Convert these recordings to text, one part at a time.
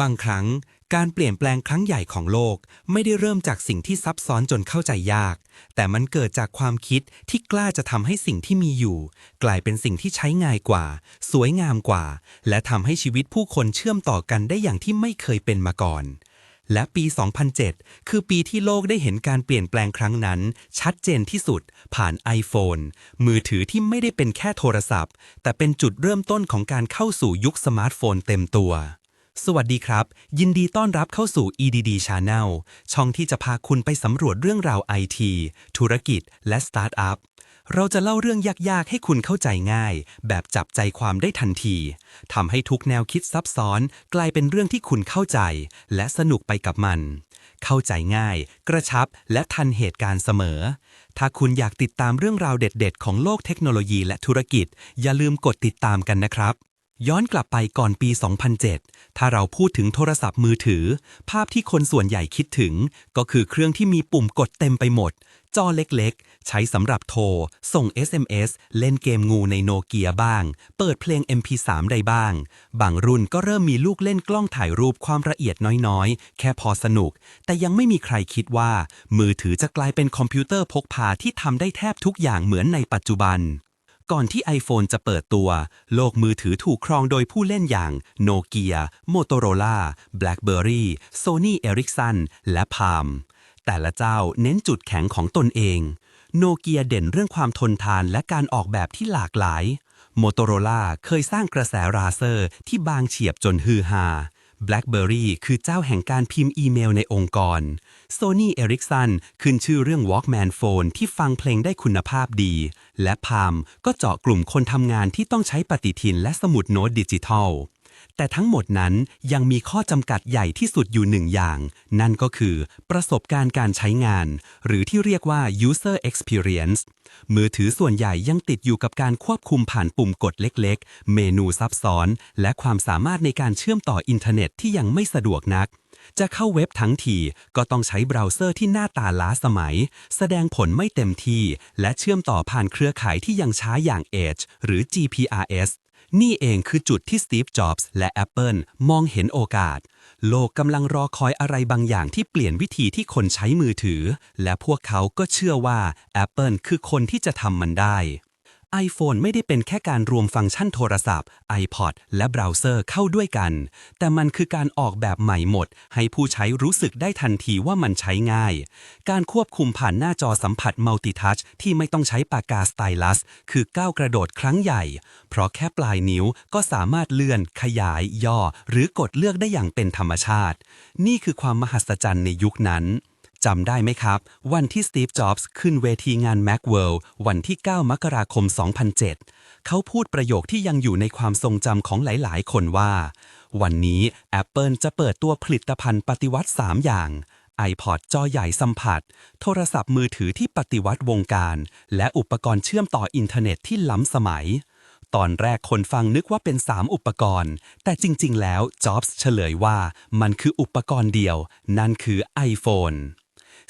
บางครั้งการเปลี่ยนแปลงครั้งใหญ่ของโลก ไม่ได้เริ่มจากสิ่งที่ซับซ้อนจนเข้าใจยาก แต่มันเกิดจากความคิดที่กล้าจะทำให้สิ่งที่มีอยู่ กลายเป็นสิ่งที่ใช้ง่ายกว่า สวยงามกว่า และทำให้ชีวิตผู้คนเชื่อมต่อกันได้อย่างที่ไม่เคยเป็นมาก่อน และปี 2007 คือปีที่โลกได้เห็นการเปลี่ยนแปลงครั้งนั้น ชัดเจนที่สุด ผ่าน iPhone มือถือที่ไม่ได้เป็นแค่โทรศัพท์ แต่เป็นจุดเริ่มต้นของการเข้าสู่ยุคสมาร์ทโฟนเต็มตัว สวัสดีครับ ยินดีต้อนรับเข้าสู่ EDD Channel ช่องที่จะพาคุณไปสำรวจเรื่องราว IT ธุรกิจ และสตาร์ทอัพ เราจะเล่าเรื่องยาก ๆ ให้คุณเข้าใจง่าย แบบจับใจความได้ทันที ทำให้ทุกแนวคิดซับซ้อน กลายเป็นเรื่องที่คุณเข้าใจ และสนุกไปกับมัน เข้าใจง่าย กระชับ และทันเหตุการณ์เสมอ ถ้าคุณอยากติดตามเรื่องราวเด็ด ๆ ของโลกเทคโนโลยีและธุรกิจ อย่าลืมกดติดตามกันนะครับ ย้อนกลับไปก่อนปี 2007 ถ้าเราพูดถึงโทรศัพท์มือถือ ภาพที่คนส่วนใหญ่คิดถึง ก็คือเครื่องที่มีปุ่มกดเต็มไปหมด จอเล็กๆ ใช้สำหรับโทร ส่ง SMS เล่นเกมงูในโนเกียบ้าง เปิดเพลง MP3 ได้บ้าง บางรุ่นก็เริ่มมีลูกเล่นกล้องถ่ายรูปความละเอียดน้อยๆ แค่พอสนุก แต่ยังไม่มีใครคิดว่า มือถือจะกลายเป็นคอมพิวเตอร์พกพาที่ทำได้แทบทุกอย่างเหมือนในปัจจุบัน ก่อนที่ iPhone จะเปิดตัว โลกมือถือถูกครองโดยผู้เล่นอย่างโนเกีย Motorola BlackBerry Sony Ericsson และ Palm แต่ละเจ้าเน้นจุดแข็งของตนเองโนเกียเด่นเรื่องความทนทานและการออกแบบที่หลากหลาย Motorola เคยสร้างกระแสราเซอร์ที่บางเฉียบจนฮือฮา BlackBerry คือเจ้าแห่งการพิมพ์อีเมลในองค์กร Sony Ericsson ขึ้นชื่อเรื่อง Walkman Phone ที่ฟังเพลงได้คุณภาพดี และ Palm ก็เจาะกลุ่มคนทำงานที่ต้องใช้ปฏิทินและสมุดโน้ตดิจิทัล แต่ทั้งหมดนั้นยังมีข้อจำกัดใหญ่ที่สุดอยู่หนึ่งอย่าง นั่นก็คือประสบการณ์การใช้งาน หรือที่เรียกว่า user experience มือถือส่วนใหญ่ยังติดอยู่กับการควบคุมผ่านปุ่มกดเล็กๆ เมนูซับซ้อน และความสามารถในการเชื่อมต่ออินเทอร์เน็ตที่ยังไม่สะดวกนักจะเข้าเว็บทั้งทีก็ต้องใช้เบราว์เซอร์ที่หน้าตาล้าสมัย แสดงผลไม่เต็มที่ และเชื่อมต่อผ่านเครือข่ายที่ยังช้าอย่าง Edge หรือ GPRS นี่เองคือจุดที่สตีฟ จ็อบส์และ Apple มองเห็นโอกาส โลกกำลังรอคอยอะไรบางอย่างที่เปลี่ยนวิธีที่คนใช้มือถือ และพวกเขาก็เชื่อว่า Apple คือคนที่จะทำมันได้ iPhone ไม่ได้เป็นแค่การรวมฟังก์ชันโทรศัพท์ iPod และเบราว์เซอร์เข้าด้วยกัน แต่มันคือการออกแบบใหม่หมด ให้ผู้ใช้รู้สึกได้ทันทีว่ามันใช้ง่าย การควบคุมผ่านหน้าจอสัมผัสมัลติทัชที่ไม่ต้องใช้ปากกาสไตลัส คือก้าวกระโดดครั้งใหญ่ เพราะแค่ปลายนิ้วก็สามารถเลื่อน ขยาย ย่อ หรือกดเลือกได้อย่างเป็นธรรมชาติ นี่คือความมหัศจรรย์ในยุคนั้น จำได้ไหมครับ วันที่สตีฟ จ็อบส์ขึ้นเวทีงาน Macworld วันที่ 9 มกราคม 2007 เขาพูดประโยคที่ยังอยู่ในความทรงจำของหลาย ๆ คนว่า วันนี้ Apple จะเปิดตัวผลิตภัณฑ์ปฏิวัติ 3 อย่าง iPod จอใหญ่สัมผัส โทรศัพท์มือถือที่ปฏิวัติวงการ และอุปกรณ์เชื่อมต่ออินเทอร์เน็ตที่ล้ำสมัยตอนแรกคนฟังนึกว่าเป็น 3 อุปกรณ์ แต่จริง ๆ แล้วจ็อบส์เฉลยว่ามันคืออุปกรณ์เดียว นั่นคือ iPhone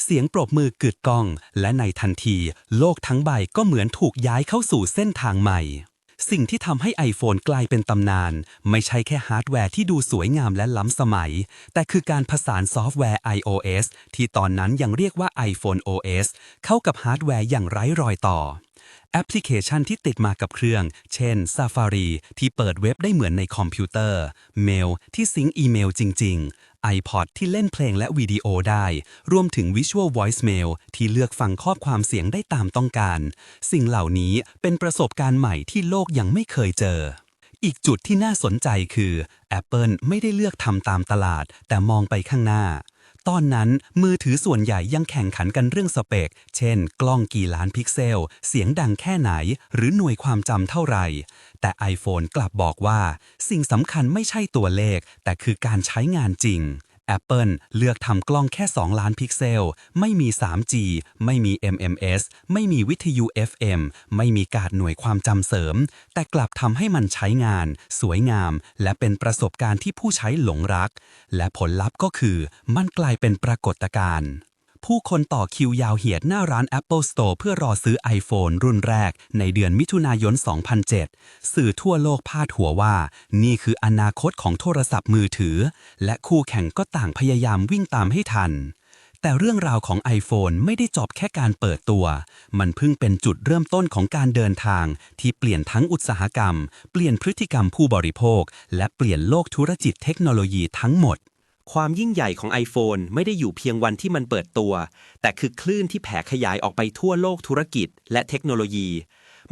เสียงปรบมือกึดก้อง และในทันที โลกทั้งใบก็เหมือนถูกย้ายเข้าสู่เส้นทางใหม่ สิ่งที่ทำให้ iPhone กลายเป็นตำนาน ไม่ใช่แค่ฮาร์ดแวร์ที่ดูสวยงามและล้ำสมัย แต่คือการผสานซอฟต์แวร์ iOS ที่ตอนนั้นยังเรียกว่า iPhone OS เข้ากับฮาร์ดแวร์อย่างไร้รอยต่อแอปพลิเคชันที่ติดมากับเครื่อง เช่น Safari ที่เปิดเว็บได้เหมือนในคอมพิวเตอร์ Mail ที่ซิงค์อีเมลจริง iPod ที่เล่นเพลงและวิดีโอได้ รวมถึง Visual Voicemail ที่เลือกฟังข้อความเสียงได้ตามต้องการ สิ่งเหล่านี้เป็นประสบการณ์ใหม่ที่โลกยังไม่เคยเจอ อีกจุดที่น่าสนใจคือ Apple ไม่ได้เลือกทำตามตลาด แต่มองไปข้างหน้า ตอนนั้นมือถือส่วนใหญ่ยังแข่งขันกันเรื่องสเปค เช่น กล้องกี่ล้านพิกเซล เสียงดังแค่ไหน หรือหน่วยความจำเท่าไหร่ แต่ iPhone กลับบอกว่า สิ่งสำคัญไม่ใช่ตัวเลข แต่คือการใช้งานจริง Apple เลือกทำกล้องแค่ 2 ล้านพิกเซล ไม่มี 3G ไม่มี MMS ไม่มีวิทยุ FM ไม่มีการหน่วยความจำเสริม แต่กลับทำให้มันใช้งาน สวยงาม และเป็นประสบการณ์ที่ผู้ใช้หลงรัก และผลลัพธ์ก็คือมันกลายเป็นปรากฏการณ์ ผู้คนต่อคิวยาวเหยียดหน้าร้าน Apple Store เพื่อรอซื้อ iPhone รุ่นแรก ในเดือนมิถุนายน 2007 สื่อทั่วโลกพาดหัวว่า นี่คืออนาคตของโทรศัพท์มือถือ และคู่แข่งก็ต่างพยายามวิ่งตามให้ทัน แต่เรื่องราวของ iPhone ไม่ได้จบแค่การเปิดตัว มันเพิ่งเป็นจุดเริ่มต้นของการเดินทาง ที่เปลี่ยนทั้งอุตสาหกรรม เปลี่ยนพฤติกรรมผู้บริโภค และเปลี่ยนโลกธุรกิจเทคโนโลยีทั้งหมด ความยิ่งใหญ่ของ iPhone ไม่ได้อยู่เพียงวันที่มันเปิดตัว แต่คือคลื่นที่แผ่ขยายออกไปทั่วโลกธุรกิจ และเทคโนโลยี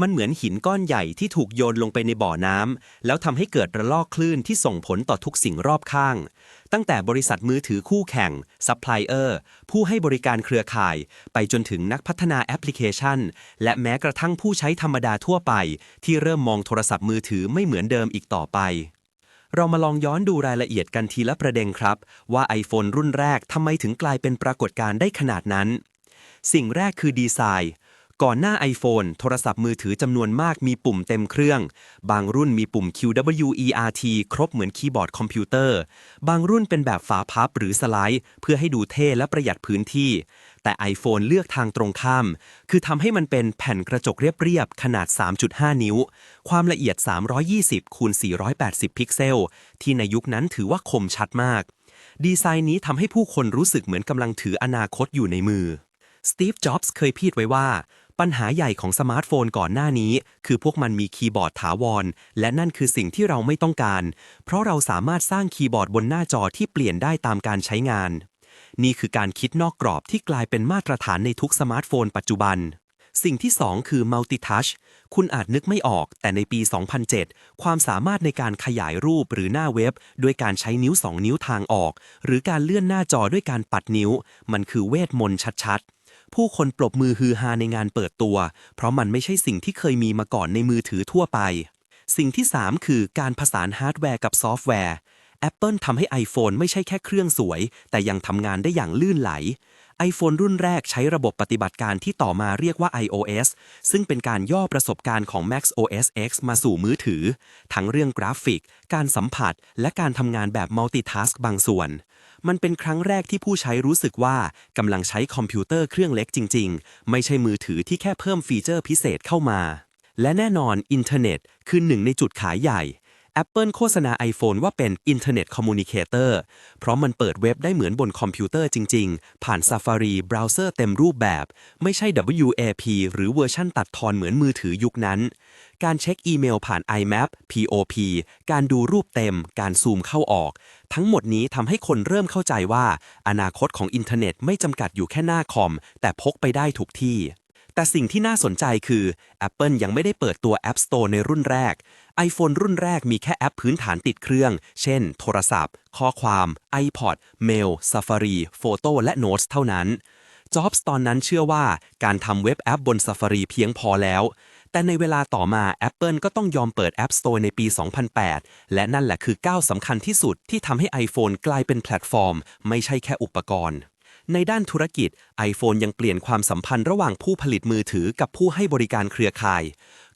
มันเหมือนหินก้อนใหญ่ที่ถูกโยนลงไปในบ่อน้ำแล้วทำให้เกิดระลอกคลื่นที่ส่งผลต่อทุกสิ่งรอบข้าง ตั้งแต่บริษัทมือถือคู่แข่งซัพพลายเออร์ผู้ให้บริการเครือข่าย ไปจนถึงนักพัฒนาแอปพลิเคชัน และแม้กระทั่งผู้ใช้ธรรมดาทั่วไป ที่เริ่มมองโทรศัพท์มือถือไม่เหมือนเดิมอีกต่อไป เรามาลองย้อนดูรายละเอียดกันทีละประเด็นครับ ว่า iPhone รุ่นแรกทำไมถึงกลายเป็นปรากฏการณ์ได้ขนาดนั้น สิ่งแรกคือดีไซน์ ก่อนหน้า iPhone โทรศัพท์มือถือจำนวนมากมีปุ่มเต็มเครื่อง บางรุ่นมีปุ่ม QWERT ครบเหมือนคีย์บอร์ดคอมพิวเตอร์ บางรุ่นเป็นแบบฝาพับหรือสไลด์ เพื่อให้ดูเท่และประหยัดพื้นที่ แต่ iPhone เลือกทางตรงข้าม คือทำให้มันเป็นแผ่นกระจกเรียบๆ ขนาด 3.5 นิ้ว ความละเอียด 320คูณ480 พิกเซล ที่ในยุคนั้นถือว่าคมชัดมาก ดีไซน์นี้ทำให้ผู้คนรู้สึกเหมือนกำลังถืออนาคตอยู่ในมือ สตีฟ จ็อบส์เคยพูดไว้ว่า ปัญหาใหญ่ของสมาร์ทโฟนก่อนหน้านี้ คือพวกมันมีคีย์บอร์ดถาวร และนั่นคือสิ่งที่เราไม่ต้องการ เพราะเราสามารถสร้างคีย์บอร์ดบนหน้าจอที่เปลี่ยนได้ตามการใช้งาน นี่คือการคิดนอกกรอบที่กลายเป็นมาตรฐานในทุกสมาร์ทโฟนปัจจุบัน สิ่งที่ 2 คือ Multi Touch คุณอาจนึกไม่ออก แต่ในปี 2007 ความสามารถในการขยายรูปหรือหน้าเว็บ ด้วยการใช้นิ้ว 2 นิ้วทางออก หรือการเลื่อนหน้าจอด้วยการปัดนิ้ว มันคือเวทมนต์ชัดๆผู้คนปรบมือฮือฮาในงานเปิดตัว เพราะมันไม่ใช่สิ่งที่เคยมีมาก่อนในมือถือทั่วไป สิ่งที่ 3 คือการผสานฮาร์ดแวร์กับซอฟต์แวร์ Apple ทำให้ iPhone ไม่ใช่แค่เครื่องสวย แต่ยังทำงานได้อย่างลื่นไหล iPhone รุ่นแรกใช้ระบบปฏิบัติการที่ต่อมาเรียกว่า iOS ซึ่งเป็นการย่อประสบการณ์ของ Mac OS X มาสู่มือถือ ทั้งเรื่องกราฟิก การสัมผัส และการทำงานแบบ multitask บางส่วน มันเป็นครั้งแรกที่ผู้ใช้รู้สึกว่ากำลังใช้คอมพิวเตอร์เครื่องเล็กจริง ๆ ไม่ใช่มือถือที่แค่เพิ่มฟีเจอร์พิเศษเข้ามา และแน่นอนอินเทอร์เน็ตคือหนึ่งในจุดขายใหญ่ Apple โฆษณา iPhone ว่าเป็น Internet Communicator เพราะมันเปิดเว็บได้เหมือนบนคอมพิวเตอร์จริง ๆ ผ่าน Safari เบราว์เซอร์เต็มรูปแบบ ไม่ใช่ WAP หรือเวอร์ชั่นตัดทอนเหมือนมือถือยุคนั้น การเช็คอีเมลผ่าน IMAP POP การดูรูปเต็ม การซูมเข้าออก ทั้งหมดนี้ทำให้คนเริ่มเข้าใจว่า อนาคตของอินเทอร์เน็ตไม่จำกัดอยู่แค่หน้าคอม แต่พกไปได้ทุกที่แต่สิ่งที่น่าสนใจคือ Apple ยังไม่ได้เปิดตัว App Store ในรุ่นแรก iPhone รุ่นแรกมีแค่แอปพื้นฐานติดเครื่อง เช่น โทรศัพท์ ข้อความ iPod Mail Safari Photo และ Notes เท่านั้น Jobs ตอนนั้นเชื่อว่าการทำเว็บแอปบน Safari เพียงพอแล้ว แต่ในเวลาต่อมา Apple ก็ต้องยอมเปิด App Store ในปี 2008 และนั่นแหละคือก้าวสำคัญที่สุดที่ทำให้ iPhone กลายเป็นแพลตฟอร์ม ไม่ใช่แค่อุปกรณ์ ในด้านธุรกิจ iPhone ยังเปลี่ยนความสัมพันธ์ระหว่างผู้ผลิตมือถือกับผู้ให้บริการเครือข่าย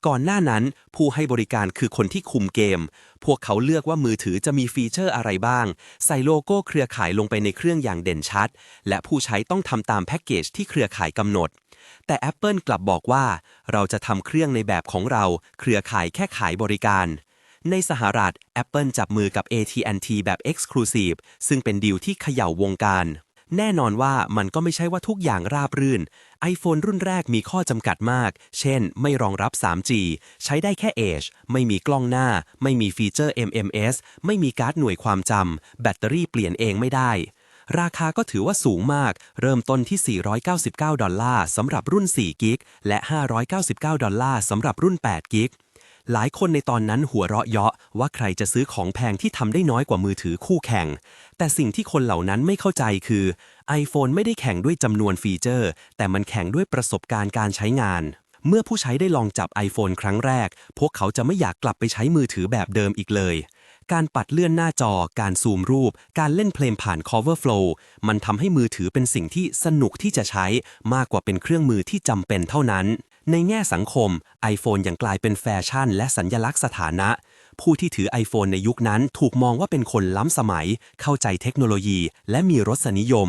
ก่อนหน้านั้น ผู้ให้บริการคือคนที่คุมเกม พวกเขาเลือกว่ามือถือจะมีฟีเจอร์อะไรบ้าง ใส่โลโก้เครือข่ายลงไปในเครื่องอย่างเด่นชัด และผู้ใช้ต้องทำตามแพ็กเกจที่เครือข่ายกำหนด แต่ Apple กลับบอกว่า เราจะทำเครื่องในแบบของเรา เครือข่ายแค่ขายบริการในสหรัฐ Apple จับมือกับ AT&T แบบ Exclusive ซึ่งเป็นดีลที่เขย่าวงการ แน่นอนว่ามันก็ไม่ใช่ว่าทุกอย่างราบรื่น iPhone รุ่นแรกมีข้อจำกัดมาก เช่น ไม่รองรับ 3G ใช้ได้แค่ Edge ไม่มีกล้องหน้า ไม่มีฟีเจอร์ MMS ไม่มีการ์ดหน่วยความจำ แบตเตอรี่เปลี่ยนเองไม่ได้ ราคาก็ถือว่าสูงมาก เริ่มต้นที่ 499 ดอลลาร์สำหรับรุ่น 4 กิก และ 599 ดอลลาร์สำหรับรุ่น 8 กิก หลายคนในตอนนั้นหัวเราะเยาะว่าใครจะซื้อของแพงที่ทำได้น้อยกว่ามือถือคู่แข่ง แต่สิ่งที่คนเหล่านั้นไม่เข้าใจคือ iPhone ไม่ได้แข่งด้วยจำนวนฟีเจอร์ แต่มันแข่งด้วยประสบการณ์การใช้งาน เมื่อผู้ใช้ได้ลองจับ iPhone ครั้งแรก พวกเขาจะไม่อยากกลับไปใช้มือถือแบบเดิมอีกเลยการปัดเลื่อนหน้าจอ การซูมรูป การเล่นเพลงผ่าน Cover Flow มันทำให้มือถือเป็นสิ่งที่สนุกที่จะใช้มากกว่าเป็นเครื่องมือที่จำเป็นเท่านั้น ในแง่สังคม iPhone ยังกลายเป็นแฟชั่น และสัญญลักษณ์สถานะ ผู้ที่ถือ iPhone ในยุคนั้นถูกมองว่าเป็นคนล้ำสมัย เข้าใจเทคโนโลยี และมีรสนิยม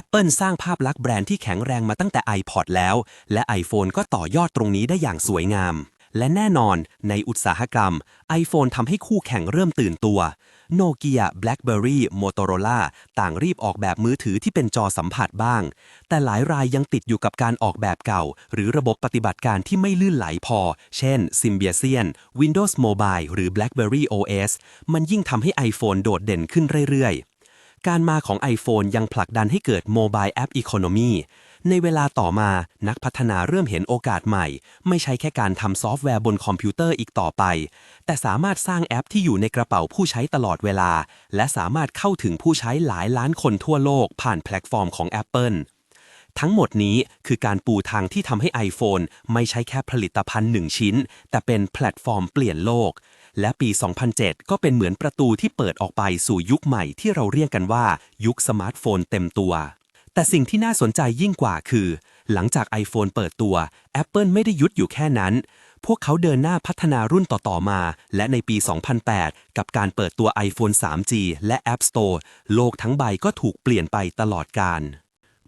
Apple สร้างภาพลักษณ์แบรนด์ที่แข็งแรงมาตั้งแต่ iPod แล้ว และ iPhone ก็ต่อยอดตรงนี้ได้อย่างสวยงาม และแน่นอนในอุตสาหกรรม iPhone ทำให้คู่แข่งเริ่มตื่นตัว โนเกีย BlackBerry Motorola ต่างรีบออกแบบมือถือที่เป็นจอสัมผัสบ้าง แต่หลายรายยังติดอยู่กับการออกแบบเก่า หรือระบบปฏิบัติการที่ไม่ลื่นไหลพอ เช่น Symbian Windows Mobile หรือ BlackBerry OS มันยิ่งทำให้ iPhone โดดเด่นขึ้นเรื่อยๆ การมาของ iPhone ยังผลักดันให้เกิด Mobile App Economy ในเวลาต่อมานักพัฒนาเริ่มเห็นโอกาสใหม่ ไม่ใช่แค่การทำซอฟต์แวร์บนคอมพิวเตอร์อีกต่อไป แต่สามารถสร้างแอปที่อยู่ในกระเป๋าผู้ใช้ตลอดเวลา และสามารถเข้าถึงผู้ใช้หลายล้านคนทั่วโลกผ่านแพลตฟอร์มของ Apple ทั้งหมดนี้คือการปูทางที่ทำให้ iPhone ไม่ใช่แค่ผลิตภัณฑ์หนึ่งชิ้น แต่เป็นแพลตฟอร์มเปลี่ยนโลก และปี 2007 ก็เป็นเหมือนประตูที่เปิดออกไปสู่ยุคใหม่ที่เราเรียกกันว่า ยุคสมาร์ทโฟนเต็มตัว แต่สิ่งที่น่าสนใจยิ่งกว่าคือ หลังจาก iPhone เปิดตัว Apple ไม่ได้ยุดอยู่แค่นั้น พวกเขาเดินหน้าพัฒนารุ่นต่อ ๆ มา และในปี 2008 กับการเปิดตัว iPhone 3G และ App Store โลกทั้งใบก็ถูกเปลี่ยนไปตลอดกาล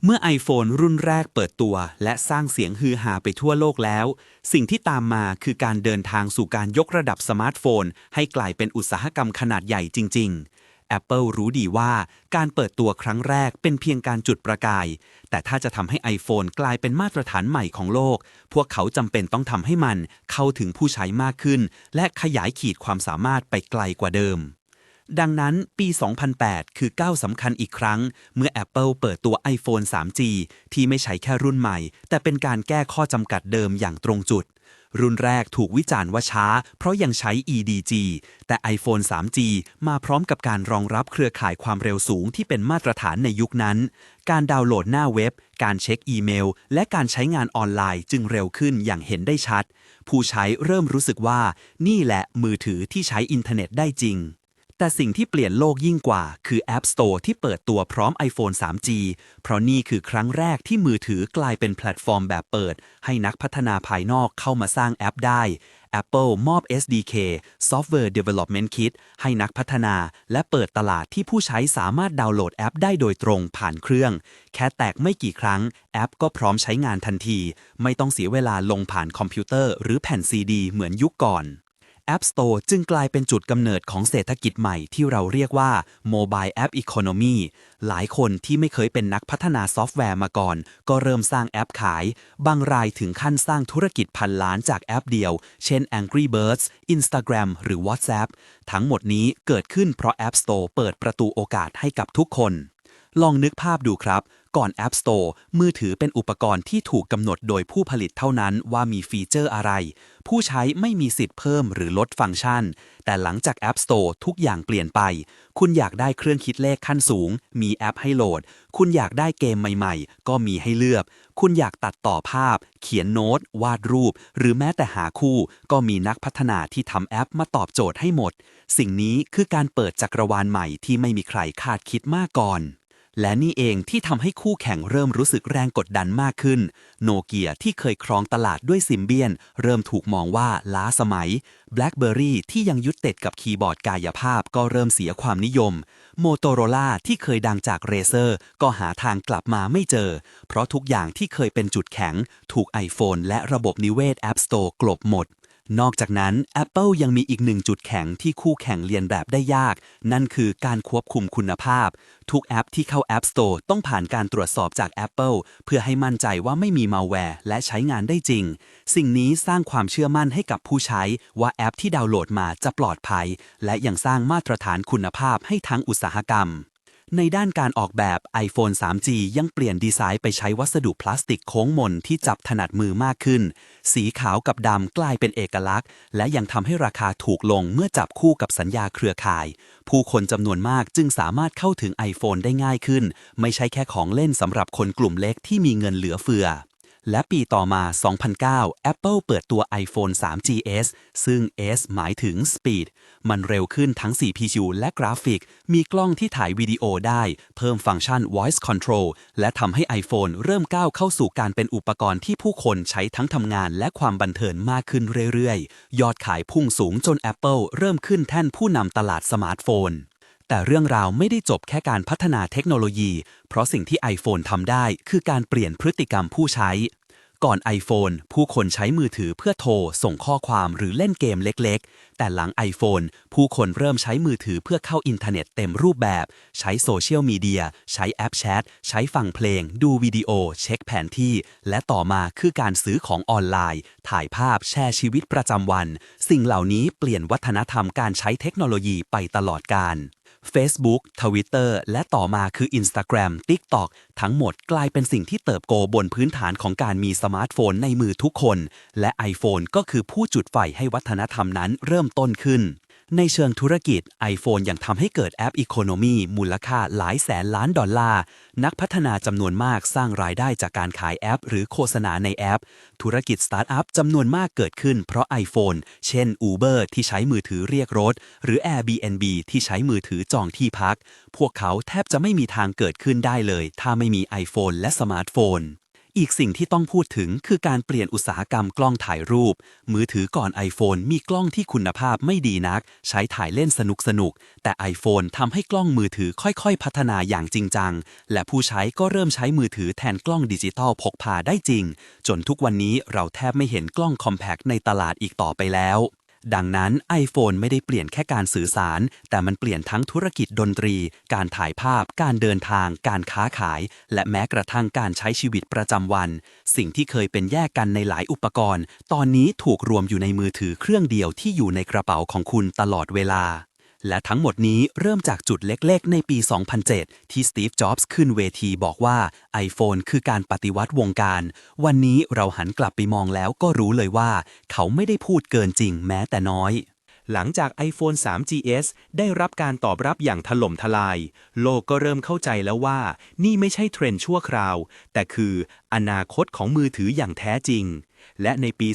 เมื่อ iPhone รุ่นแรกเปิดตัว และสร้างเสียงฮือฮาไปทั่วโลกแล้ว สิ่งที่ตามมาคือการเดินทางสู่การยกระดับสมาร์ทโฟน ให้กลายเป็นอุตสาหกรรมขนาดใหญ่จริง ๆ Apple รู้ดีว่าการเปิดตัวครั้งแรกเป็นเพียงการจุดประกาย แต่ถ้าจะทำให้ iPhone กลายเป็นมาตรฐานใหม่ของโลก พวกเขาจำเป็นต้องทำให้มันเข้าถึงผู้ใช้มากขึ้น และขยายขีดความสามารถไปไกลกว่าเดิมดังนั้นปี 2008 คือก้าวสำคัญอีกครั้ง เมื่อ Apple เปิดตัว iPhone 3G ที่ไม่ใช่แค่รุ่นใหม่ แต่เป็นการแก้ข้อจำกัดเดิมอย่างตรงจุดรุ่นแรกถูกวิจารณ์ว่าช้า เพราะยังใช้ EDG แต่ iPhone 3G มาพร้อมกับการรองรับเครือข่ายความเร็วสูงที่เป็นมาตรฐานในยุคนั้น การดาวน์โหลดหน้าเว็บ การเช็คอีเมล และการใช้งานออนไลน์จึงเร็วขึ้นอย่างเห็นได้ชัด ผู้ใช้เริ่มรู้สึกว่า นี่แหละมือถือที่ใช้อินเทอร์เน็ตได้จริง แต่สิ่งที่เปลี่ยนโลกยิ่งกว่า คือ App Store ที่เปิดตัวพร้อม iPhone 3G เพราะนี่คือครั้งแรกที่มือถือกลายเป็นแพลตฟอร์มแบบเปิด ให้นักพัฒนาภายนอกเข้ามาสร้างแอปได้ Apple มอบ SDK Software Development Kit ให้นักพัฒนา และเปิดตลาดที่ผู้ใช้สามารถดาวน์โหลดแอปได้โดยตรงผ่านเครื่อง แค่แตกไม่กี่ครั้ง แอปก็พร้อมใช้งานทันที ไม่ต้องเสียเวลาลงผ่านคอมพิวเตอร์ หรือแผ่นซีดี เหมือนยุคก่อน App Store จึงกลายเป็นจุดกำเนิดของเศรษฐกิจใหม่ที่เราเรียกว่า Mobile App Economy หลายคนที่ไม่เคยเป็นนักพัฒนาซอฟต์แวร์มาก่อน ก็เริ่มสร้างแอปขาย บางรายถึงขั้นสร้างธุรกิจพันล้านจากแอปเดียว เช่น Angry Birds Instagram หรือ WhatsApp ทั้งหมดนี้เกิดขึ้นเพราะ App Store เปิดประตูโอกาสให้กับทุกคน ลองนึกภาพดูครับ ก่อน App Store มือถือเป็นอุปกรณ์ที่ถูกกำหนดโดยผู้ผลิตเท่านั้นว่ามีฟีเจอร์อะไร ผู้ใช้ไม่มีสิทธิ์เพิ่มหรือลดฟังก์ชัน แต่หลังจาก App Store ทุกอย่างเปลี่ยนไป คุณอยากได้เครื่องคิดเลขขั้นสูง มีแอปให้โหลด คุณอยากได้เกมใหม่ๆ ก็มีให้เลือก คุณอยากตัดต่อภาพ เขียนโน้ต วาดรูป หรือแม้แต่หาคู่ ก็มีนักพัฒนาที่ทำแอปมาตอบโจทย์ให้หมด สิ่งนี้คือการเปิดจักรวาลใหม่ที่ไม่มีใครคาดคิดมาก่อน และนี่เองที่ทำให้คู่แข่งเริ่มรู้สึกแรงกดดันมากขึ้น โนเกียที่เคยครองตลาดด้วยซิมเบียน เริ่มถูกมองว่าล้าสมัย BlackBerry ที่ยังยึดติดกับคีย์บอร์ดกายภาพก็เริ่มเสียความนิยม Motorola ที่เคยดังจาก Razer ก็หาทางกลับมาไม่เจอ เพราะทุกอย่างที่เคยเป็นจุดแข็ง ถูก iPhone และระบบนิเวศ App Store กลบหมด นอกจากนั้น Apple ยังมีอีกหนึ่งจุดแข็งที่คู่แข่งเรียนแบบได้ยาก นั่นคือการควบคุมคุณภาพ ทุกแอปที่เข้า App Store ต้องผ่านการตรวจสอบจาก Apple เพื่อให้มั่นใจว่าไม่มีมาแวร์และใช้งานได้จริง สิ่งนี้สร้างความเชื่อมั่นให้กับผู้ใช้ว่าแอปที่ดาวน์โหลดมาจะปลอดภัย และยังสร้างมาตรฐานคุณภาพให้ทั้งอุตสาหกรรม ในด้านการออกแบบ iPhone 3G ยังเปลี่ยนดีไซน์ไปใช้วัสดุพลาสติกโค้งมนที่จับถนัดมือมากขึ้น สีขาวกับดำกลายเป็นเอกลักษณ์ และยังทำให้ราคาถูกลงเมื่อจับคู่กับสัญญาเครือข่าย ผู้คนจำนวนมากจึงสามารถเข้าถึง iPhone ได้ง่ายขึ้น ไม่ใช่แค่ของเล่นสำหรับคนกลุ่มเล็กที่มีเงินเหลือเฟือ และปีต่อมา 2009 Apple เปิดตัว iPhone 3GS ซึ่ง S หมายถึง Speed มันเร็วขึ้นทั้ง CPU และกราฟิก มีกล้องที่ถ่ายวิดีโอได้ เพิ่มฟังก์ชัน Voice Control และทำให้ iPhone เริ่มก้าวเข้าสู่การเป็นอุปกรณ์ที่ผู้คนใช้ทั้งทำงานและความบันเทิงมากขึ้นเรื่อยๆ ยอดขายพุ่งสูงจน Apple เริ่มขึ้นแท่นผู้นำตลาดสมาร์ทโฟน แต่เรื่องราวไม่ได้จบแค่การพัฒนาเทคโนโลยี เพราะสิ่งที่ iPhone ทำได้คือการเปลี่ยนพฤติกรรมผู้ใช้ ก่อน iPhone ผู้คนใช้มือถือเพื่อโทร ส่งข้อความหรือเล่นเกมเล็กๆ แต่หลัง iPhone ผู้คนเริ่มใช้มือถือเพื่อเข้าอินเทอร์เน็ตเต็มรูปแบบ ใช้โซเชียลมีเดีย ใช้แอปแชท ใช้ฟังเพลง ดูวิดีโอ เช็คแผนที่ และต่อมาคือการซื้อของออนไลน์ ถ่ายภาพแชร์ชีวิตประจำวัน สิ่งเหล่านี้เปลี่ยนวัฒนธรรมการใช้เทคโนโลยีไปตลอดกาล Facebook Twitter และต่อมาคือ Instagram TikTok ทั้งหมดกลายเป็นสิ่งที่เติบโตบนพื้นฐานของการมีสมาร์ทโฟนในมือทุกคน และ iPhone ก็คือผู้จุดไฟให้วัฒนธรรมนั้นเริ่มต้นขึ้น ในเชิงธุรกิจ iPhone ยังทำให้เกิดแอป Economy มูลค่าหลายแสนล้านดอลลาร์ นักพัฒนาจำนวนมากสร้างรายได้จากการขายแอป หรือโฆษณาในแอป ธุรกิจสตาร์ทอัพจำนวนมากเกิดขึ้นเพราะ iPhone เช่น Uber ที่ใช้มือถือเรียกรถ หรือ Airbnb ที่ใช้มือถือจองที่พัก พวกเขาแทบจะไม่มีทางเกิดขึ้นได้เลย ถ้าไม่มี iPhone และสมาร์ทโฟน อีกสิ่งที่ต้องพูดถึงคือการเปลี่ยนอุตสาหกรรมกล้องถ่ายรูป มือถือก่อน iPhone มีกล้องที่คุณภาพไม่ดีนัก ใช้ถ่ายเล่นสนุกสนุก แต่ iPhone ทำให้กล้องมือถือค่อยๆ พัฒนาอย่างจริงจัง และผู้ใช้ก็เริ่มใช้มือถือแทนกล้องดิจิตอลพกพาได้จริง จนทุกวันนี้เราแทบไม่เห็นกล้องคอมแพคในตลาดอีกต่อไปแล้ว ดังนั้น iPhone ไม่ได้เปลี่ยนแค่การสื่อสาร แต่มันเปลี่ยนทั้งธุรกิจดนตรี การถ่ายภาพ การเดินทาง การค้าขาย และแม้กระทั่งการใช้ชีวิตประจำวัน สิ่งที่เคยเป็นแยกกันในหลายอุปกรณ์ ตอนนี้ถูกรวมอยู่ในมือถือเครื่องเดียวที่อยู่ในกระเป๋าของคุณตลอดเวลา และทั้งหมดนี้เริ่มจากจุดเล็กๆ ในปี 2007 ที่สตีฟ จ็อบส์ขึ้นเวทีบอกว่า iPhone คือการปฏิวัติวงการ วันนี้เราหันกลับไปมองแล้วก็รู้เลยว่า เขาไม่ได้พูดเกินจริงแม้แต่น้อยหลังจาก iPhone 3 GS ได้รับการตอบรับอย่างถล่มทลาย โลกก็เริ่มเข้าใจแล้วว่า นี่ไม่ใช่เทรนด์ชั่วคราว แต่คืออนาคตของมือถืออย่างแท้จริง และในปี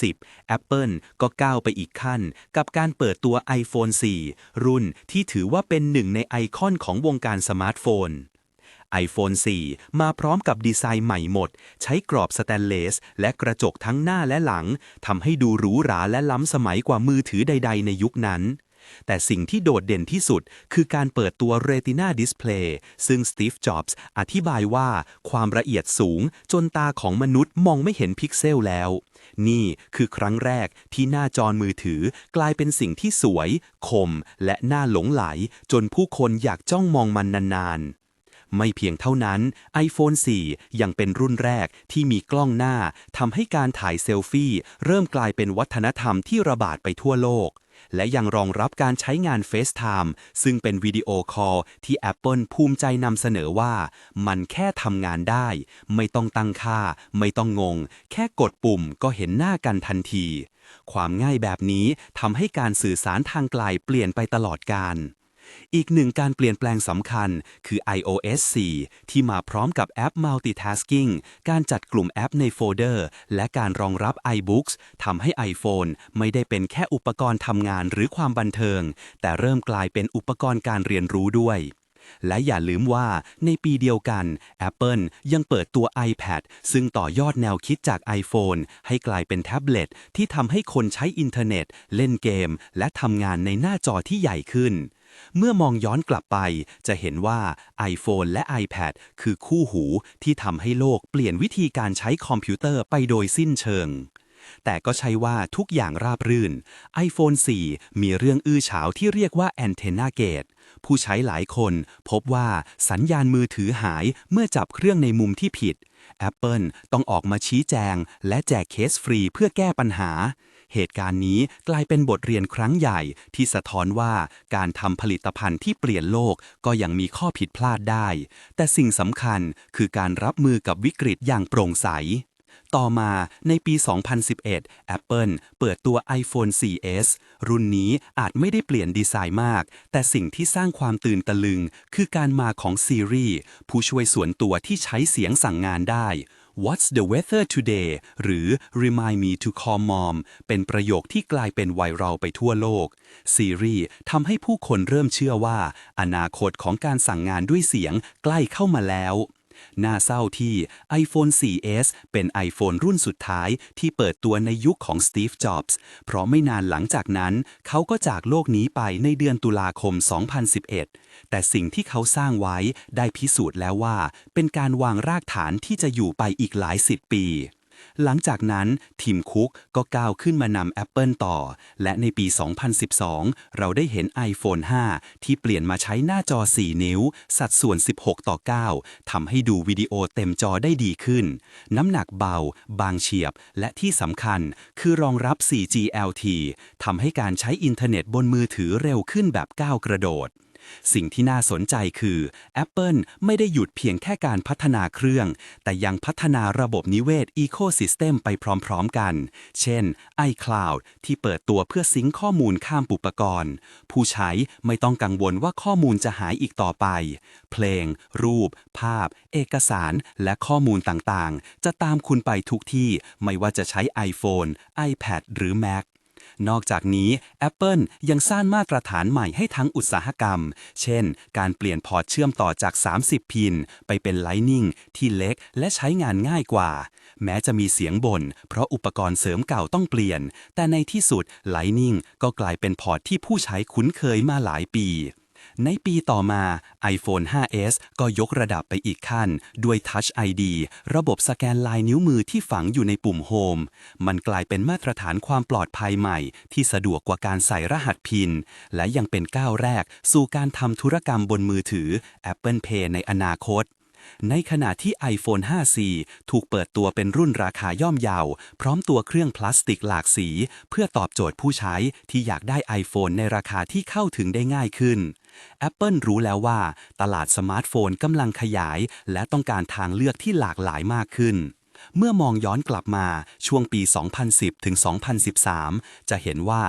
2010 Apple ก็ก้าวไปอีกขั้น กับการเปิดตัว iPhone 4 รุ่นที่ถือว่าเป็นหนึ่งในไอคอนของวงการสมาร์ทโฟน iPhone 4 มาพร้อมกับดีไซน์ใหม่หมด ใช้กรอบสแตนเลส และกระจกทั้งหน้าและหลังทำให้ดูหรูหราและล้ำสมัยกว่ามือถือใด ๆ ในยุคนั้น แต่สิ่งที่โดดเด่นที่สุด คือการเปิดตัว Retina Display ซึ่ง Steve Jobs อธิบายว่าความละเอียดสูงจนตาของมนุษย์มองไม่เห็นพิกเซลแล้ว นี่คือครั้งแรกที่หน้าจอมือถือกลายเป็นสิ่งที่สวย คม และน่าหลงไหล จนผู้คนอยากจ้องมองมันนานๆไม่เพียงเท่านั้น iPhone 4 ยังเป็นรุ่นแรกที่มีกล้องหน้าทำให้การถ่ายเซลฟี่ เริ่มกลายเป็นวัฒนธรรมที่ระบาดไปทั่วโลก และยังรองรับการใช้งาน FaceTime ซึ่งเป็นวิดีโอคอลที่ Apple ภูมิใจนำเสนอว่า มันแค่ทำงานได้ ไม่ต้องตั้งค่า ไม่ต้องงง แค่กดปุ่มก็เห็นหน้ากันทันที ความง่ายแบบนี้ทำให้การสื่อสารทางไกลเปลี่ยนไปตลอดกาล อีกหนึ่งการเปลี่ยนแปลงสำคัญคือ iOS 4 ที่มาพร้อมกับแอป Multitasking การจัดกลุ่มแอปในโฟลเดอร์ และการรองรับ iBooks ทำให้ iPhone ไม่ได้เป็นแค่อุปกรณ์ทำงานหรือความบันเทิง แต่เริ่มกลายเป็นอุปกรณ์การเรียนรู้ด้วยและอย่าลืมว่าในปีเดียวกัน Apple ยังเปิดตัว iPad ซึ่งต่อยอดแนวคิดจาก iPhone ให้กลายเป็นแท็บเล็ตที่ทำให้คนใช้อินเทอร์เน็ต เล่นเกม และทำงานในหน้าจอที่ใหญ่ขึ้น เมื่อมองย้อนกลับไปจะเห็นว่า iPhone และ iPad คือคู่หูที่ทำให้โลกเปลี่ยนวิธีการใช้คอมพิวเตอร์ไปโดยสิ้นเชิง แต่ก็ใช่ว่าทุกอย่างราบรื่น iPhone 4 มีเรื่องอื้อฉาวที่เรียกว่า Antenna Gate ผู้ใช้หลายคนพบว่าสัญญาณมือถือหายเมื่อจับเครื่องในมุมที่ผิด Apple ต้องออกมาชี้แจงและแจกเคสฟรีเพื่อแก้ปัญหา เหตุการณ์นี้กลายเป็นบทเรียนครั้งใหญ่ที่สะท้อนว่าการทำผลิตภัณฑ์ที่เปลี่ยนโลกก็ยังมีข้อผิดพลาดได้ แต่สิ่งสำคัญคือการรับมือกับวิกฤตอย่างโปร่งใสต่อมาในปี 2011 Apple เปิดตัว iPhone 4S รุ่นนี้อาจไม่ได้เปลี่ยนดีไซน์มาก แต่สิ่งที่สร้างความตื่นตะลึง คือการมาของ Siri ผู้ช่วยส่วนตัวที่ใช้เสียงสั่งงานได้ What's the weather today หรือ Remind me to call mom เป็นประโยคที่กลายเป็นไวรัลไปทั่วโลก Siri ทำให้ผู้คนเริ่มเชื่อว่า อนาคตของการสั่งงานด้วยเสียงใกล้เข้ามาแล้ว น่าเศร้าที่ iPhone 4S เป็น iPhone รุ่นสุดท้ายที่เปิดตัวในยุคของ Steve Jobs เพราะไม่นานหลังจากนั้น เขาก็จากโลกนี้ไปในเดือนตุลาคม 2011 แต่สิ่งที่เขาสร้างไว้ได้พิสูจน์แล้วว่า เป็นการวางรากฐานที่จะอยู่ไปอีกหลายสิบปี หลังจากนั้นทีมคุกก็ก้าวขึ้นมานำ Apple ต่อ และในปี 2012 เราได้เห็น iPhone 5 ที่เปลี่ยนมาใช้หน้าจอ 4 นิ้ว สัดส่วน 16 ต่อ 9 ทำให้ดูวิดีโอเต็มจอได้ดีขึ้น น้ำหนักเบา บางเฉียบ และที่สำคัญคือรองรับ 4G LTE ทำให้การใช้อินเทอร์เน็ตบนมือถือเร็วขึ้นแบบก้าวกระโดด สิ่งที่น่าสนใจคือ Apple ไม่ได้หยุดเพียงแค่การพัฒนาเครื่อง แต่ยังพัฒนาระบบนิเวศ Ecosystem ไปพร้อมๆกัน เช่น iCloud ที่เปิดตัวเพื่อซิงค์ข้อมูลข้ามปุปกรณ์ ผู้ใช้ไม่ต้องกังวลว่าข้อมูลจะหายอีกต่อไป เพลง รูป ภาพ เอกสาร และข้อมูลต่างๆ จะตามคุณไปทุกที่ ไม่ว่าจะใช้ iPhone, iPad หรือ Mac นอกจากนี้ Apple ยังสร้างมาตรฐานใหม่ให้ทั้งอุตสาหกรรม เช่น การเปลี่ยนพอร์ตเชื่อมต่อจาก 30 พิน ไปเป็น Lightning ที่เล็กและใช้งานง่ายกว่า แม้จะมีเสียงบ่นเพราะอุปกรณ์เสริมเก่าต้องเปลี่ยน แต่ในที่สุด Lightning ก็กลายเป็นพอร์ตที่ผู้ใช้คุ้นเคยมาหลายปี ในปีต่อมา iPhone 5s ก็ยกระดับไปอีกขั้น ด้วย Touch ID ระบบสแกนลายนิ้วมือที่ฝังอยู่ในปุ่ม Home มันกลายเป็นมาตรฐานความปลอดภัยใหม่ ที่สะดวกกว่าการใส่รหัสพิน และยังเป็นก้าวแรก สู่การทำธุรกรรมบนมือถือ Apple Pay ในอนาคตในขณะที่ iPhone 5C ถูกเปิดตัวเป็นรุ่นราคาย่อมเยาพร้อมตัวเครื่องพลาสติกหลากสี เพื่อตอบโจทย์ผู้ใช้ที่อยากได้ iPhone ในราคาที่เข้าถึงได้ง่ายขึ้น Apple รู้แล้วว่า ตลาดสมาร์ทโฟนกำลังขยาย และต้องการทางเลือกที่หลากหลายมากขึ้น เมื่อมองย้อนกลับมาช่วงปี 2010 ถึง 2013 จะเห็นว่า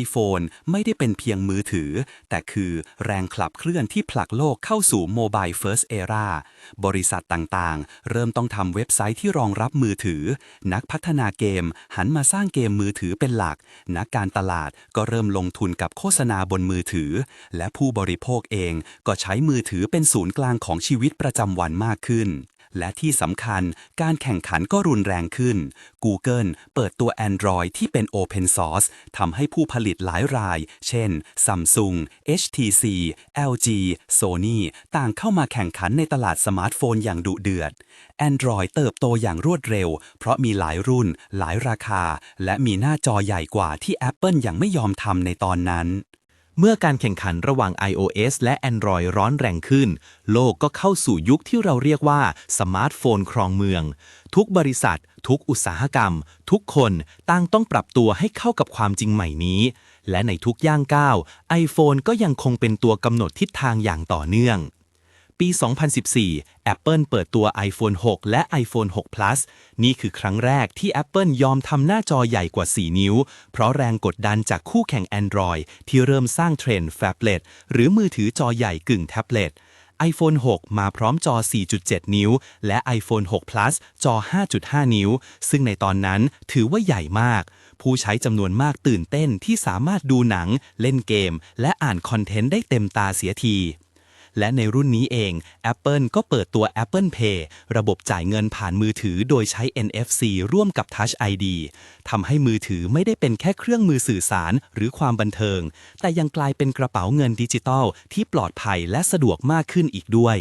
iPhone ไม่ได้เป็นเพียงมือถือ แต่คือแรงขับเคลื่อนที่ผลักโลกเข้าสู่ Mobile First Era บริษัทต่างๆ เริ่มต้องทำเว็บไซต์ที่รองรับมือถือ นักพัฒนาเกม หันมาสร้างเกมมือถือเป็นหลัก นักการตลาดก็เริ่มลงทุนกับโฆษณาบนมือถือ และผู้บริโภคเองก็ใช้มือถือเป็นศูนย์กลางของชีวิตประจำวันมากขึ้น และที่สำคัญการแข่งขันก็รุนแรงขึ้น Google เปิดตัว Android ที่เป็น Open Source ทำให้ผู้ผลิตหลายราย เช่น Samsung HTC LG Sony ต่างเข้ามาแข่งขันในตลาดสมาร์ทโฟนอย่างดุเดือด Android เติบโตอย่างรวดเร็ว เพราะมีหลายรุ่น หลายราคา และมีหน้าจอใหญ่กว่าที่ Apple ยังไม่ยอมทำในตอนนั้น เมื่อการแข่งขันระหว่าง iOS และ Android ร้อนแรงขึ้น โลกก็เข้าสู่ยุคที่เราเรียกว่าสมาร์ทโฟนครองเมือง ทุกบริษัท ทุกอุตสาหกรรม ทุกคนต่างต้องปรับตัวให้เข้ากับความจริงใหม่นี้ และในทุกย่างก้าว iPhone ก็ยังคงเป็นตัวกำหนดทิศทางอย่างต่อเนื่อง ปี 2014 Apple เปิดตัว iPhone 6 และ iPhone 6 Plus นี่คือครั้งแรกที่ Apple ยอมทำหน้าจอใหญ่กว่า 4 นิ้ว เพราะแรงกดดันจากคู่แข่ง Android ที่เริ่มสร้างเทรนด์ Phablet หรือมือถือจอใหญ่กึ่งแท็บเล็ต iPhone 6 มาพร้อมจอ 4.7 นิ้ว และ iPhone 6 Plus จอ 5.5 นิ้ว ซึ่งในตอนนั้นถือว่าใหญ่มาก ผู้ใช้จำนวนมากตื่นเต้นที่สามารถดูหนัง เล่นเกม และอ่านคอนเทนต์ได้เต็มตาเสียที และในรุ่นนี้เอง Apple ก็เปิดตัว Apple Pay ระบบจ่ายเงินผ่านมือถือโดยใช้ NFC ร่วมกับ Touch ID ทำให้มือถือไม่ได้เป็นแค่เครื่องมือสื่อสารหรือความบันเทิง แต่ยังกลายเป็นกระเป๋าเงินดิจิตอลที่ปลอดภัยและสะดวกมากขึ้นอีกด้วย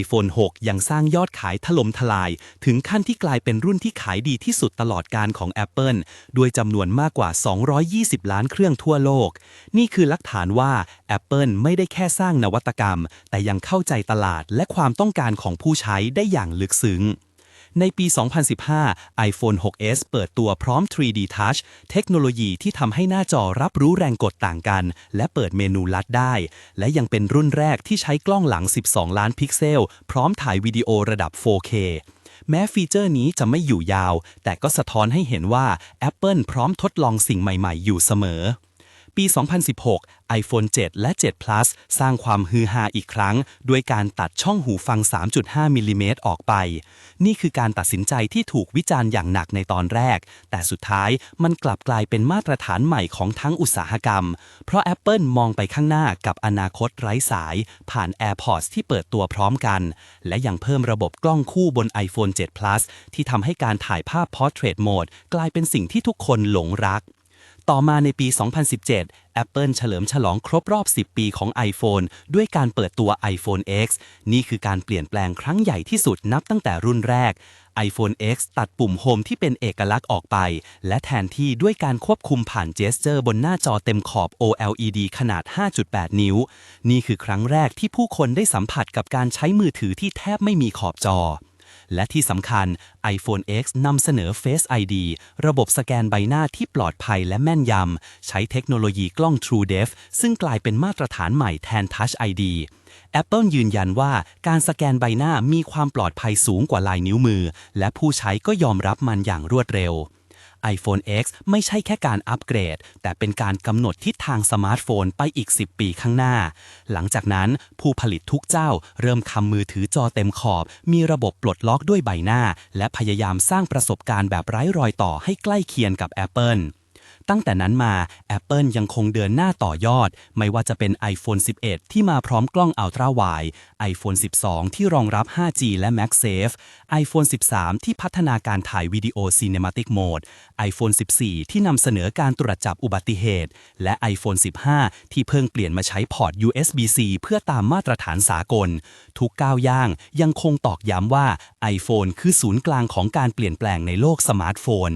iPhone 6 ยังสร้างยอดขายถล่มทลาย ถึงขั้นที่กลายเป็นรุ่นที่ขายดีที่สุดตลอดการของ Apple ด้วยจำนวนมากกว่า 220 ล้านเครื่องทั่วโลก นี่คือหลักฐานว่า Apple ไม่ได้แค่สร้างนวัตกรรม แต่ยังเข้าใจตลาดและความต้องการของผู้ใช้ได้อย่างลึกซึ้ง ในปี 2015 iPhone 6s เปิดตัวพร้อม 3D Touch เทคโนโลยีที่ทำให้หน้าจอรับรู้แรงกดต่างกัน และเปิดเมนูลัดได้ และยังเป็นรุ่นแรกที่ใช้กล้องหลัง 12 ล้านพิกเซล พร้อมถ่ายวิดีโอระดับ 4K แม้ฟีเจอร์นี้จะไม่อยู่ยาว แต่ก็สะท้อนให้เห็นว่า Apple พร้อมทดลองสิ่งใหม่ ๆ อยู่เสมอ ปี 2016 iPhone 7 และ 7 Plus สร้างความฮือฮาอีกครั้ง ด้วยการตัดช่องหูฟัง 3.5 มิลลิเมตรออกไป นี่คือการตัดสินใจที่ถูกวิจารณ์อย่างหนักในตอนแรก แต่สุดท้ายมันกลับกลายเป็นมาตรฐานใหม่ของทั้งอุตสาหกรรม เพราะ Apple มองไปข้างหน้ากับอนาคตไร้สาย ผ่าน AirPods ที่เปิดตัวพร้อมกัน และยังเพิ่มระบบกล้องคู่บน iPhone 7 Plus ที่ทำให้การถ่ายภาพ Portrait Mode กลายเป็นสิ่งที่ทุกคนหลงรัก ต่อมาในปี 2017 Apple เฉลิมฉลองครบรอบ 10 ปีของ iPhone ด้วยการเปิดตัว iPhone X นี่คือการเปลี่ยนแปลงครั้งใหญ่ที่สุดนับตั้งแต่รุ่นแรก iPhone X ตัดปุ่มโฮมที่เป็นเอกลักษณ์ออกไป และแทนที่ด้วยการควบคุมผ่านเจสเจอร์บนหน้าจอเต็มขอบ OLED ขนาด 5.8 นิ้ว นี่คือครั้งแรกที่ผู้คนได้สัมผัสกับการใช้มือถือที่แทบไม่มีขอบจอ และที่สำคัญ iPhone X นำเสนอ Face ID ระบบสแกนใบหน้าที่ปลอดภัยและแม่นยำ ใช้เทคโนโลยีกล้อง True Depth ซึ่งกลายเป็นมาตรฐานใหม่แทน Touch ID Apple ยืนยันว่าการสแกนใบหน้ามีความปลอดภัยสูงกว่าลายนิ้วมือ และผู้ใช้ก็ยอมรับมันอย่างรวดเร็ว iPhone X ไม่ใช่แค่การอัปเกรด แต่เป็นการกำหนดทิศทางสมาร์ทโฟนไปอีก 10 ปีข้างหน้า หลังจากนั้นผู้ผลิตทุกเจ้า เริ่มคำมือถือจอเต็มขอบ มีระบบปลดล็อกด้วยใบหน้า และพยายามสร้างประสบการณ์แบบไร้รอยต่อให้ใกล้เคียงกับ Apple ตั้งแต่นั้นมา Apple ยังคงเดินหน้าต่อยอด ไม่ว่าจะเป็น iPhone 11 ที่มาพร้อมกล้อง Ultra Wide iPhone 12 ที่รองรับ 5G และ MagSafe iPhone 13 ที่พัฒนาการถ่ายวิดีโอ Cinematic Mode iPhone 14 ที่นำเสนอการตรวจจับอุบัติเหตุ และ iPhone 15 ที่เพิ่งเปลี่ยนมาใช้พอร์ต USB-C เพื่อตามมาตรฐานสากล ทุกก้าวย่างยังคงตอกย้ำว่า iPhone คือศูนย์กลางของการเปลี่ยนแปลงในโลกสมาร์ทโฟน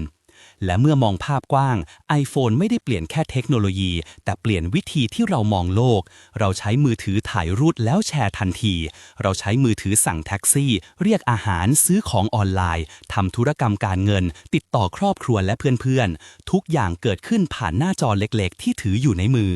และเมื่อมองภาพกว้าง iPhone ไม่ได้เปลี่ยนแค่เทคโนโลยี แต่เปลี่ยนวิธีที่เรามองโลก เราใช้มือถือถ่ายรูปแล้วแชร์ทันที เราใช้มือถือสั่งแท็กซี่ เรียกอาหารซื้อของออนไลน์ทำธุรกรรมการเงิน ติดต่อครอบครัวและเพื่อนๆ ทุกอย่างเกิดขึ้นผ่านหน้าจอเล็กๆ ที่ถืออยู่ในมือ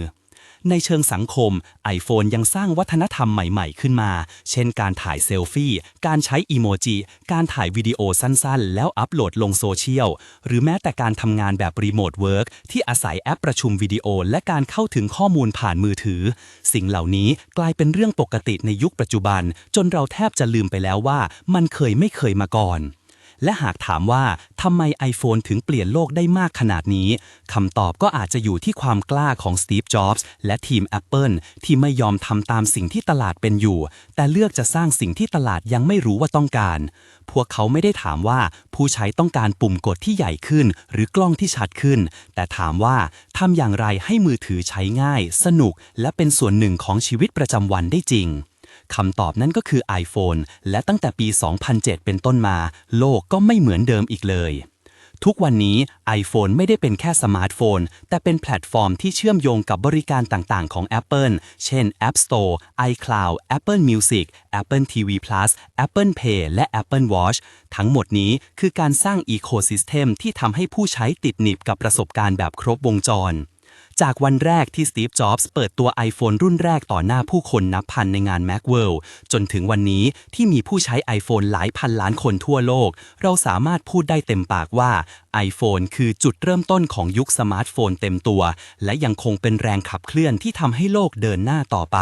ในเชิงสังคม iPhone ยังสร้างวัฒนธรรมใหม่ๆ ขึ้นมา เช่นการถ่ายเซลฟี่ การใช้อีโมจิ การถ่ายวิดีโอสั้นๆ แล้วอัปโหลดลงโซเชียล หรือแม้แต่การทำงานแบบรีโมทเวิร์กที่อาศัยแอปประชุมวิดีโอ และการเข้าถึงข้อมูลผ่านมือถือ สิ่งเหล่านี้กลายเป็นเรื่องปกติในยุคปัจจุบัน จนเราแทบจะลืมไปแล้วว่ามันเคยไม่เคยมาก่อน และหากถามว่าทำไม iPhone ถึงเปลี่ยนโลกได้มากขนาดนี้คำตอบก็อาจจะอยู่ที่ความกล้าของ Steve Jobs และทีม Apple ที่ไม่ยอมทำตามสิ่งที่ตลาดเป็นอยู่ แต่เลือกจะสร้างสิ่งที่ตลาดยังไม่รู้ว่าต้องการ พวกเขาไม่ได้ถามว่าผู้ใช้ต้องการปุ่มกดที่ใหญ่ขึ้น หรือกล้องที่ชัดขึ้น แต่ถามว่าทำอย่างไรให้มือถือใช้ง่าย สนุก และเป็นส่วนหนึ่งของชีวิตประจำวันได้จริง คำตอบนั้นก็คือ iPhone และตั้งแต่ปี 2007 เป็นต้นมา โลกก็ไม่เหมือนเดิมอีกเลย ทุกวันนี้ iPhone ไม่ได้เป็นแค่สมาร์ทโฟน แต่เป็นแพลตฟอร์มที่เชื่อมโยงกับบริการต่างๆ ของ Apple เช่น App Store, iCloud, Apple Music, Apple TV Plus, Apple Pay และ Apple Watch ทั้งหมดนี้คือการสร้างอีโคซิสเต็มที่ทำให้ผู้ใช้ติดหนิบกับประสบการณ์แบบครบวงจร จากวันแรกที่สตีฟ จ็อบส์เปิดตัว iPhone รุ่นแรกต่อหน้าผู้คนนับพันในงาน Macworld จนถึงวันนี้ที่มีผู้ใช้ iPhone หลายพันล้านคนทั่วโลก เราสามารถพูดได้เต็มปากว่า iPhone คือจุดเริ่มต้นของยุคสมาร์ทโฟนเต็มตัว และยังคงเป็นแรงขับเคลื่อนที่ทำให้โลกเดินหน้าต่อไป